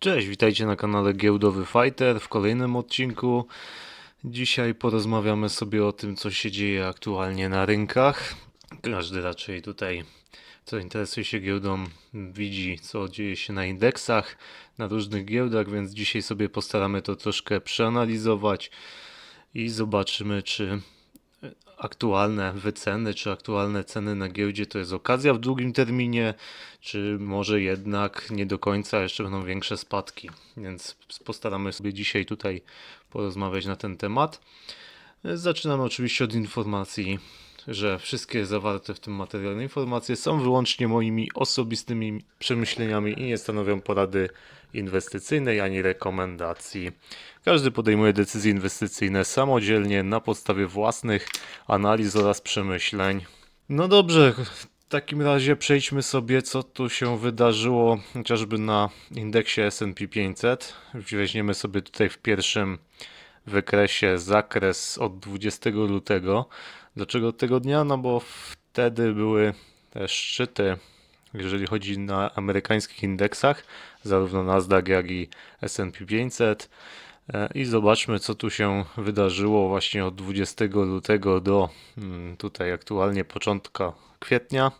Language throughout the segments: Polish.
Cześć, witajcie na kanale Giełdowy Fighter w kolejnym odcinku. Dzisiaj porozmawiamy sobie o tym, co się dzieje aktualnie na rynkach. Każdy raczej tutaj, co interesuje się giełdą, widzi, co dzieje się na indeksach, na różnych giełdach, więc dzisiaj sobie postaramy to troszkę przeanalizować i zobaczymy, czy aktualne wyceny, czy aktualne ceny na giełdzie to jest okazja w długim terminie, czy może jednak nie do końca jeszcze będą większe spadki. Więc postaramy sobie dzisiaj tutaj porozmawiać na ten temat. Zaczynamy oczywiście od informacji, że wszystkie zawarte w tym materiale informacje są wyłącznie moimi osobistymi przemyśleniami i nie stanowią porady inwestycyjnej ani rekomendacji. Każdy podejmuje decyzje inwestycyjne samodzielnie na podstawie własnych analiz oraz przemyśleń. No dobrze, w takim razie przejdźmy sobie, co tu się wydarzyło chociażby na indeksie SP 500. Weźmiemy sobie tutaj w pierwszym wykresie zakres od 20 lutego. Dlaczego tego dnia? No bo wtedy były te szczyty, jeżeli chodzi na amerykańskich indeksach, zarówno Nasdaq, jak i S&P 500. E, I zobaczmy, co tu się wydarzyło właśnie od 20 lutego do mm, tutaj aktualnie początka kwietnia.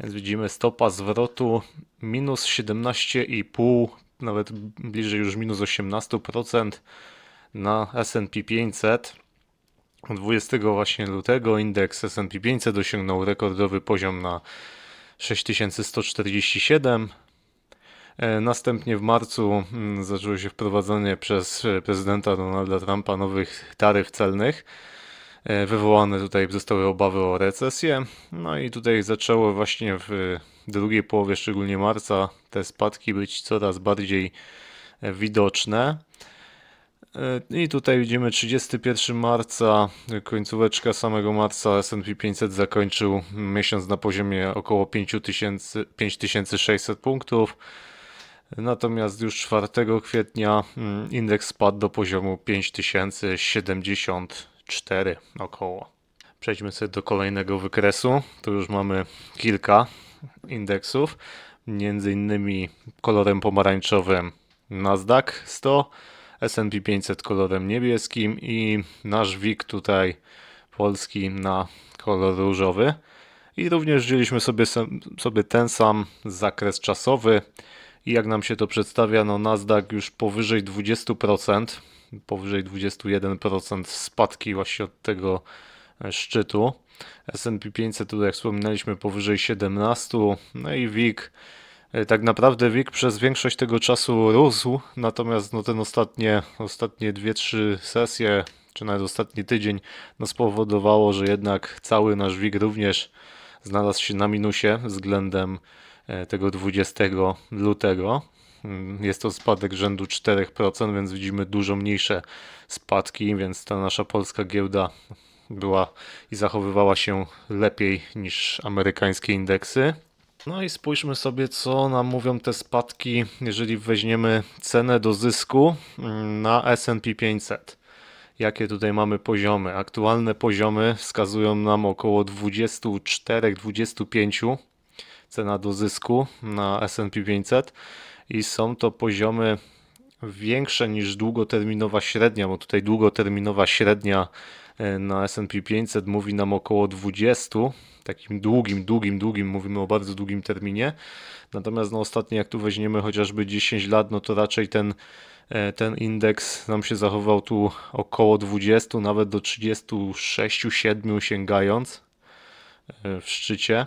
Więc widzimy stopa zwrotu minus 17,5, nawet bliżej już minus 18% na S&P 500. 20 właśnie lutego indeks S&P 500 osiągnął rekordowy poziom na 6147. E, następnie w marcu mm, zaczęło się wprowadzenie przez e, prezydenta Donalda Trumpa nowych taryf celnych. E, wywołane tutaj zostały obawy o recesję. No i tutaj zaczęło właśnie w drugiej połowie, szczególnie marca, te spadki być coraz bardziej widoczne. I tutaj widzimy 31 marca, końcóweczka samego marca S&P 500 zakończył miesiąc na poziomie około 5000, 5600 punktów. Natomiast już 4 kwietnia mm, indeks spadł do poziomu 5074 około. Przejdźmy sobie do kolejnego wykresu. Tu już mamy kilka indeksów, między innymi kolorem pomarańczowym Nasdaq 100, S&P 500 kolorem niebieskim i nasz WIG tutaj polski na kolor różowy. I również wzięliśmy sobie, sobie ten sam zakres czasowy i jak nam się to przedstawia, no Nasdaq już powyżej 20%, powyżej 21% spadki właśnie od tego e, szczytu. S&P 500 tutaj jak wspominaliśmy powyżej 17, no i WIG e, tak naprawdę WIG przez większość tego czasu rósł, natomiast no ten ostatnie, ostatnie 2-3 sesje, czy nawet ostatni tydzień, no spowodowało, że jednak cały nasz WIG również znalazł się na minusie względem tego 20 lutego. Mm, jest to spadek rzędu 4%, więc widzimy dużo mniejsze spadki, więc ta nasza polska giełda była i zachowywała się lepiej niż amerykańskie indeksy. No i spójrzmy sobie, co nam mówią te spadki, jeżeli weźmiemy cenę do zysku mm, na SP 500. Jakie tutaj mamy poziomy? Aktualne poziomy wskazują nam około 24-25 cena do zysku na S&P 500 i są to poziomy większe niż długoterminowa średnia, bo tutaj długoterminowa średnia e, na S&P 500 mówi nam około 20, takim długim, długim, długim, mówimy o bardzo długim terminie. Natomiast no ostatnio jak tu weźmiemy chociażby 10 lat, no to raczej ten e, ten indeks nam się zachował tu około 20, nawet do 36-7 sięgając e, w szczycie.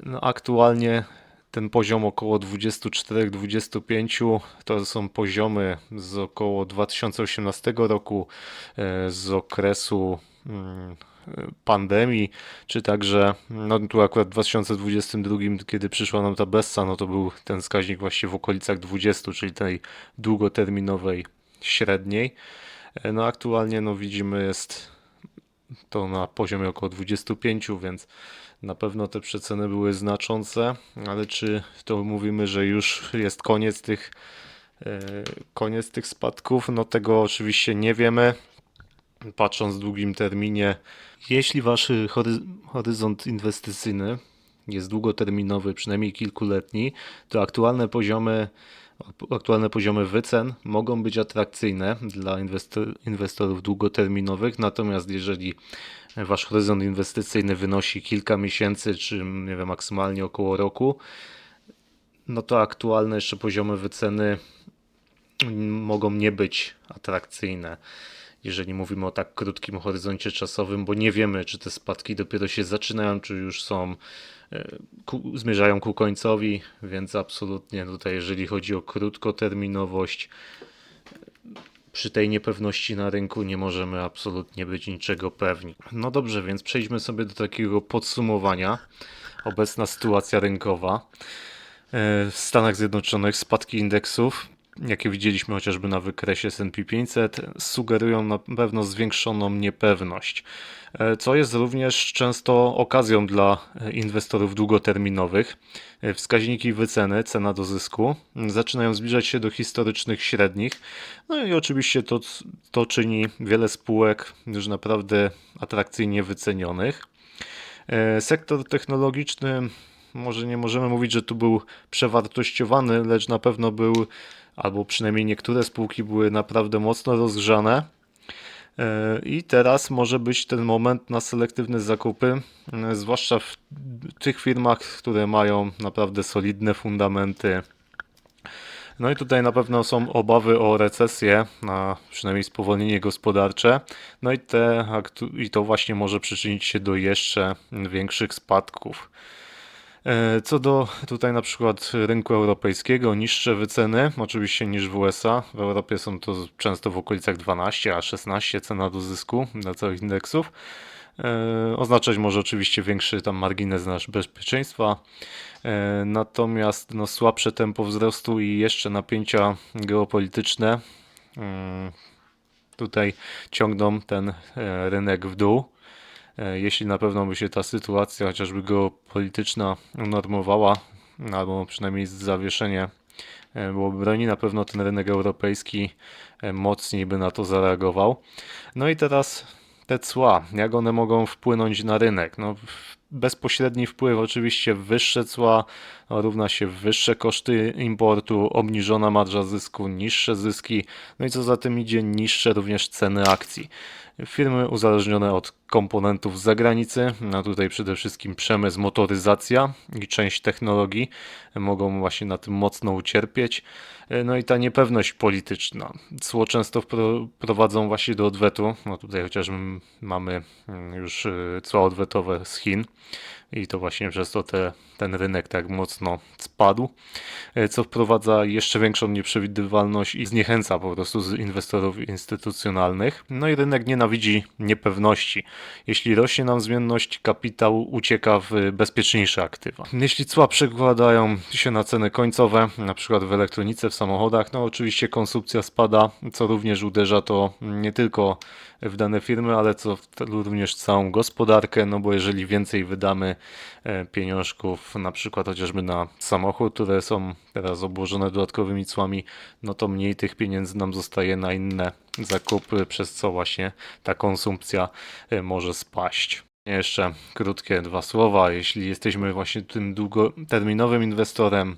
No, aktualnie ten poziom około 24-25 to są poziomy z około 2018 roku, e, z okresu mm, pandemii, czy także, no tu akurat w 2022, kiedy przyszła nam ta Bessa, no to był ten wskaźnik właśnie w okolicach 20, czyli tej długoterminowej średniej. E, no aktualnie no widzimy jest to na poziomie około 25, więc na pewno te przeceny były znaczące, ale czy to mówimy, że już jest koniec tych, e, koniec tych spadków? No tego oczywiście nie wiemy. Patrząc w długim terminie, jeśli wasz horyzont inwestycyjny jest długoterminowy, przynajmniej kilkuletni, to aktualne poziomy Aktualne poziomy wycen mogą być atrakcyjne dla inwestor- inwestorów długoterminowych, natomiast jeżeli wasz horyzont inwestycyjny wynosi kilka miesięcy, czy nie wiem, maksymalnie około roku, no to aktualne jeszcze poziomy wyceny mogą nie być atrakcyjne, jeżeli mówimy o tak krótkim horyzoncie czasowym, bo nie wiemy, czy te spadki dopiero się zaczynają, czy już są, e, ku, zmierzają ku końcowi, więc absolutnie tutaj, jeżeli chodzi o krótkoterminowość, przy tej niepewności na rynku nie możemy absolutnie być niczego pewni. No dobrze, więc przejdźmy sobie do takiego podsumowania. Obecna sytuacja rynkowa. E, W Stanach Zjednoczonych spadki indeksów, jakie widzieliśmy chociażby na wykresie S&P 500, sugerują na pewno zwiększoną niepewność, e, co jest również często okazją dla e, inwestorów długoterminowych. E, Wskaźniki wyceny, cena do zysku, zaczynają zbliżać się do historycznych średnich. No i oczywiście to, to czyni wiele spółek już naprawdę atrakcyjnie wycenionych. Sektor technologiczny, może nie możemy mówić, że tu był przewartościowany, lecz na pewno był, albo przynajmniej niektóre spółki były naprawdę mocno rozgrzane. E, I teraz może być ten moment na selektywne zakupy, e, zwłaszcza w tych firmach, które mają naprawdę solidne fundamenty. No i tutaj na pewno są obawy o recesję, a przynajmniej spowolnienie gospodarcze. No i, te, i to właśnie może przyczynić się do jeszcze większych spadków. E, Co do tutaj na przykład rynku europejskiego, niższe wyceny oczywiście niż w USA. W Europie są to często w okolicach 12 a 16 cena do zysku dla całych indeksów. E, Oznaczać może oczywiście większy tam margines nasz bezpieczeństwa. E, Natomiast no, słabsze tempo wzrostu i jeszcze napięcia geopolityczne mm, tutaj ciągną ten rynek w dół. E, Jeśli na pewno by się ta sytuacja, chociażby geopolityczna, unormowała, albo przynajmniej zawieszenie e, byłoby broni, na pewno ten rynek europejski e, mocniej by na to zareagował. No i teraz te cła, jak one mogą wpłynąć na rynek? No, bezpośredni wpływ oczywiście wyższe cła no, równa się wyższe koszty importu, obniżona marża zysku, niższe zyski, no i co za tym idzie, niższe również ceny akcji. Firmy uzależnione od komponentów z zagranicy, no tutaj przede wszystkim przemysł, motoryzacja i część technologii mogą właśnie na tym mocno ucierpieć. No i ta niepewność polityczna. Cło często prowadzą właśnie do odwetu. No tutaj chociażby mamy już y, cła odwetowe z Chin i to właśnie przez to te, ten rynek tak mocno spadł, e, co wprowadza jeszcze większą nieprzewidywalność i zniechęca po prostu z inwestorów instytucjonalnych. No i rynek nienawidzi niepewności. Jeśli rośnie nam zmienność, kapitał ucieka w bezpieczniejsze aktywa. Jeśli cła przekładają się na ceny końcowe, na przykład w elektronice, w samochodach, no oczywiście konsumpcja spada, co również uderza to nie tylko w dane firmy, ale co również całą gospodarkę, no bo jeżeli więcej wydamy e, pieniążków na przykład chociażby na samochód, które są teraz obłożone dodatkowymi cłami, no to mniej tych pieniędzy nam zostaje na inne zakupy, przez co właśnie ta konsumpcja e, może spaść. Jeszcze krótkie dwa słowa. Jeśli jesteśmy właśnie tym długoterminowym inwestorem,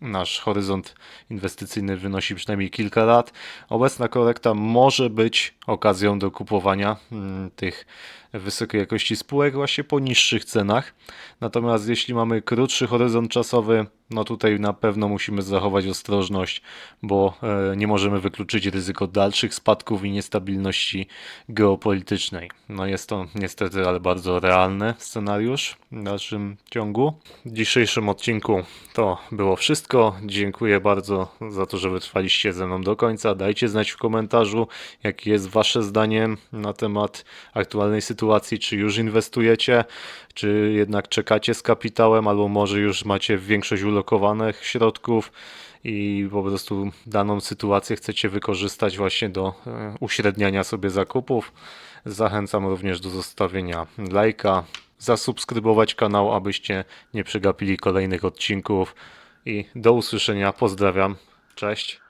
nasz horyzont inwestycyjny wynosi przynajmniej kilka lat. Obecna korekta może być okazją do kupowania mm, tych wysokiej jakości spółek właśnie po niższych cenach. Natomiast jeśli mamy krótszy horyzont czasowy, no tutaj na pewno musimy zachować ostrożność, bo e, nie możemy wykluczyć ryzyko dalszych spadków i niestabilności geopolitycznej. No jest to niestety, ale bardzo realny scenariusz w dalszym ciągu. W dzisiejszym odcinku to było wszystko. Dziękuję bardzo za to, że wytrwaliście ze mną do końca. Dajcie znać w komentarzu, jakie jest Wasze zdanie na temat aktualnej sytuacji. Czy już inwestujecie, czy jednak czekacie z kapitałem, albo może już macie większość ulokowanych środków i po prostu daną sytuację chcecie wykorzystać właśnie do e, uśredniania sobie zakupów. Zachęcam również do zostawienia lajka, zasubskrybować kanał, abyście nie przegapili kolejnych odcinków i do usłyszenia. Pozdrawiam. Cześć.